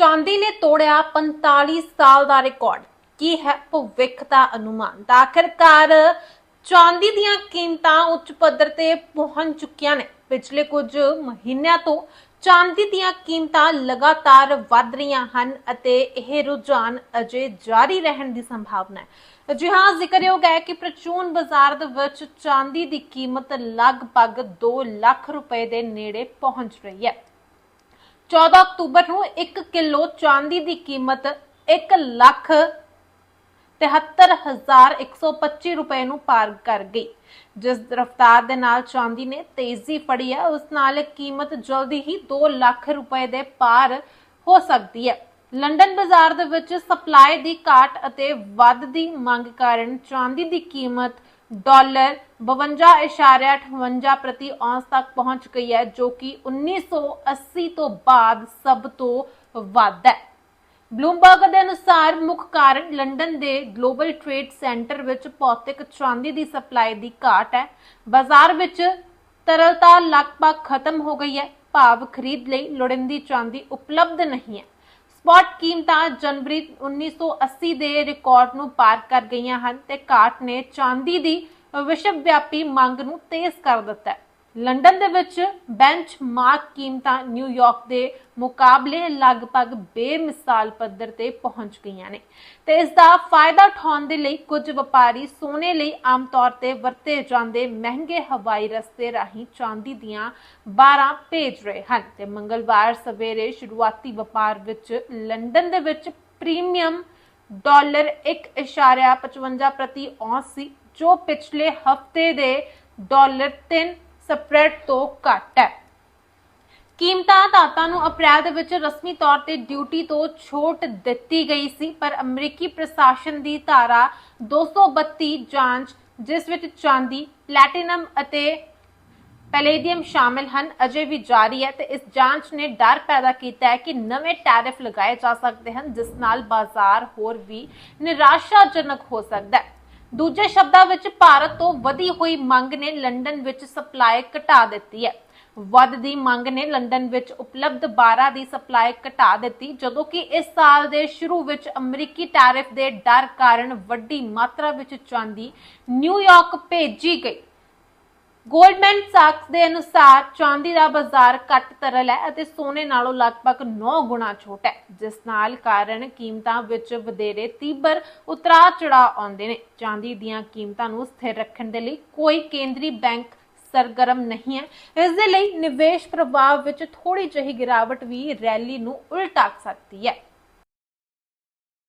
ਚਾਂਦੀ ਨੇ ਤੋੜਿਆ 45 ਸਾਲ ਦਾ ਰਿਕਾਰਡ। ਕੀ ਹੈ ਭਵਿੱਖ ਦਾ ਅਨੁਮਾਨ? ਤਾਂ ਆਖਰਕਾਰ ਚਾਂਦੀ ਦੀਆਂ ਕੀਮਤਾਂ ਉੱਚ ਪੱਧਰ ਤੇ ਪਹੁੰਚ ਚੁੱਕੀਆਂ ਨੇ। ਪਿਛਲੇ ਕੁਝ ਮਹੀਨਿਆਂ ਤੋਂ ਚਾਂਦੀ ਦੀਆਂ ਕੀਮਤਾਂ ਲਗਾਤਾਰ ਵੱਧ ਰਹੀਆਂ ਹਨ ਅਤੇ ਇਹ ਰੁਝਾਨ ਅਜੇ ਜਾਰੀ ਰਹਿਣ ਦੀ ਸੰਭਾਵਨਾ ਹੈ। ਜੀ ਹਾਂ ਜ਼ਿਕਰਯੋਗ ਹੈ ਕਿ ਪ੍ਰਚੂਨ ਬਾਜ਼ਾਰ ਦੇ ਵਿੱਚ ਚਾਂਦੀ ਦੀ ਕੀਮਤ ਲਗਭਗ 2 ਲੱਖ ਰੁਪਏ ਦੇ ਨੇੜੇ ਪਹੁੰਚ ਰਹੀ ਹੈ। 14 ਅਕਤੂਬਰ ਨੂੰ 1 ਕਿਲੋ ਚਾਂਦੀ ਦੀ ਕੀਮਤ 1 ਲੱਖ 73125 ਰੁਪਏ ਨੂੰ ਪਾਰ ਕਰ ਗਈ। ਜਿਸ ਰਫਤਾਰ ਦੇ ਨਾਲ ਚਾਂਦੀ ਨੇ ਤੇਜ਼ੀ ਫੜੀ ਹੈ, ਉਸ ਨਾਲ ਕੀਮਤ ਜਲਦੀ ਹੀ 2 ਲੱਖ ਰੁਪਏ ਦੇ ਪਾਰ ਹੋ ਸਕਦੀ ਹੈ। ਲੰਡਨ ਬਾਜ਼ਾਰ ਦੇ ਵਿੱਚ ਸਪਲਾਈ ਦੀ ਘਾਟ ਅਤੇ ਵੱਧਦੀ ਮੰਗ ਕਾਰਨ ਚਾਂਦੀ ਦੀ ਕੀਮਤ ਡਾਲਰ 52.58 ਪ੍ਰਤੀ ਔਂਸ ਤੱਕ ਪਹੁੰਚ ਗਈ ਹੈ, ਜੋ ਕਿ 1980 ਤੋਂ ਬਾਅਦ ਸਭ ਤੋਂ ਵੱਧ ਹੈ। ਬਲੂਮਬਰਗ ਦੇ ਅਨੁਸਾਰ ਮੁੱਖ ਕਾਰਨ ਲੰਡਨ ਦੇ ਗਲੋਬਲ ਟ੍ਰੇਡ ਸੈਂਟਰ ਵਿੱਚ ਭੌਤਿਕ ਚਾਂਦੀ ਦੀ ਸਪਲਾਈ ਦੀ ਘਾਟ ਹੈ। ਬਾਜ਼ਾਰ ਵਿੱਚ ਤਰਲਤਾ ਲਗਭਗ ਖਤਮ ਹੋ ਗਈ ਹੈ। ਭਾਵ ਖਰੀਦ ਲਈ ਲੋੜੀਂਦੀ ਚਾਂਦੀ ਉਪਲਬਧ ਨਹੀਂ ਹੈ। ਸਪਾਟ ਕੀਮਤਾਂ ਜਨਵਰੀ 1980 ਦੇ ਰਿਕਾਰਡ ਨੂੰ ਪਾਰ ਕਰ ਗਈਆਂ ਹਨ ਤੇ ਘਾਟ ਨੇ ਚਾਂਦੀ ਦੀ ਵਿਸ਼ਵ ਵਿਆਪੀ ਮੰਗ ਨੂੰ ਤੇਜ਼ ਕਰ ਦਿੱਤਾ ਹੈ। ਲੰਡਨ ਦੇ ਵਿੱਚ ਬੈਂਚਮਾਰਕ ਕੀਮਤਾਂ ਨਿਊਯਾਰਕ ਦੇ ਮੁਕਾਬਲੇ ਲਗਭਗ ਬੇਮਿਸਾਲ ਪੱਧਰ ਤੇ ਪਹੁੰਚ ਗਈਆਂ ਨੇ। ਤੇ ਇਸ ਦਾ ਫਾਇਦਾ ਉਠਾਉਣ ਦੇ ਲਈ ਕੁਝ ਵਪਾਰੀ ਸੋਨੇ ਲਈ ਆਮ ਤੌਰ ਤੇ ਵਰਤੇ ਜਾਂਦੇ ਮਹਿੰਗੇ ਹਵਾਈ ਰਸਤੇ ਰਾਹੀਂ ਚਾਂਦੀ ਦੀਆਂ ਬਾਰਾਂ ਭੇਜ ਰਹੇ ਹਨ। ਤੇ ਮੰਗਲਵਾਰ ਸਵੇਰੇ ਸ਼ੁਰੂਆਤੀ ਵਪਾਰ ਵਿੱਚ ਲੰਡਨ ਦੇ ਵਿੱਚ ਪ੍ਰੀਮੀਅਮ ਡਾਲਰ 1.55 ਪ੍ਰਤੀ ਔਂਸ ਸੀ, ਜੋ ਪਿਛਲੇ ਹਫ਼ਤੇ ਦੇ ਡਾਲਰ 3 ਸਪਰੈਡ ਤੋਂ ਘੱਟ ਹੈ। ਕੀਮਤਾਂ ਧਾਤਾਂ ਨੂੰ ਅਪ੍ਰੈਲ ਦੇ ਵਿੱਚ ਰਸਮੀ ਤੌਰ ਤੇ ਡਿਊਟੀ ਤੋਂ ਛੋਟ ਦਿੱਤੀ ਗਈ ਸੀ, ਪਰ ਅਮਰੀਕੀ ਪ੍ਰਸ਼ਾਸਨ ਦੀ ਧਾਰਾ 232 ਜਾਂਚ, ਜਿਸ ਵਿੱਚ ਚਾਂਦੀ, ਪਲੈਟੀਨਮ ਅਤੇ ਪੈਲੇਡੀਅਮ ਸ਼ਾਮਿਲ ਹਨ, ਅਜੇ ਵੀ ਜਾਰੀ ਹੈ ਤੇ ਇਸ ਜਾਂਚ ਨੇ ਡਰ ਪੈਦਾ ਕੀਤਾ ਹੈ ਕਿ ਨਵੇਂ ਟੈਰਿਫ ਲਗਾਏ ਜਾ ਸਕਦੇ ਹਨ, ਜਿਸ ਨਾਲ ਬਾਜ਼ਾਰ ਹੋਰ ਵੀ ਨਿਰਾਸ਼ਾਜਨਕ ਹੋ ਸਕਦਾ ਹੈ। ਦੂਜੇ ਸ਼ਬਦਾਂ ਵਿੱਚ ਭਾਰਤ ਤੋਂ ਵਧੀ ਹੋਈ ਮੰਗ ਨੇ ਲੰਡਨ ਵਿੱਚ ਸਪਲਾਈ ਘਟਾ ਦਿੱਤੀ ਹੈ। ਵੱਧਦੀ ਮੰਗ ਨੇ ਲੰਡਨ ਵਿੱਚ ਉਪਲਬਧ 12 ਦੀ ਸਪਲਾਈ ਘਟਾ ਦਿੱਤੀ, ਜਦੋਂ ਕਿ ਇਸ ਸਾਲ ਦੇ ਸ਼ੁਰੂ ਵਿੱਚ ਅਮਰੀਕੀ ਟੈਰਿਫ ਦੇ ਡਰ ਕਾਰਨ ਵੱਡੀ ਮਾਤਰਾ ਵਿੱਚ ਚਾਂਦੀ ਨਿਊਯਾਰਕ ਭੇਜੀ ਗਈ। ਗੋਲਡਮੈਨ ਸਾਕਸ ਦੇ ਅਨੁਸਾਰ ਚਾਂਦੀ ਦਾ ਬਾਜ਼ਾਰ ਘੱਟ ਤਰਲ ਹੈ ਅਤੇ ਸੋਨੇ ਨਾਲੋਂ ਲਗਭਗ 9 ਗੁਣਾ ਛੋਟਾ ਹੈ, ਜਿਸ ਨਾਲ ਕਾਰਨ ਕੀਮਤਾਂ ਵਿੱਚ ਵਧੇਰੇ ਤੀਬਰ ਉਤਰਾਅ ਚੜਾਅ ਆਉਂਦੇ ਨੇ। ਚਾਂਦੀ ਦੀਆਂ ਕੀਮਤਾਂ ਨੂੰ ਸਥਿਰ ਰੱਖਣ ਦੇ ਲਈ ਕੋਈ ਕੇਂਦਰੀ ਬੈਂਕ ਸਰਗਰਮ ਨਹੀਂ ਹੈ। ਇਸ ਦੇ ਲਈ ਨਿਵੇਸ਼ ਪ੍ਰਭਾਵ ਵਿੱਚ ਥੋੜੀ ਜਿਹੀ ਗਿਰਾਵਟ ਵੀ ਰੈਲੀ ਨੂੰ ਉਲਟਾ ਸਕਦੀ ਹੈ।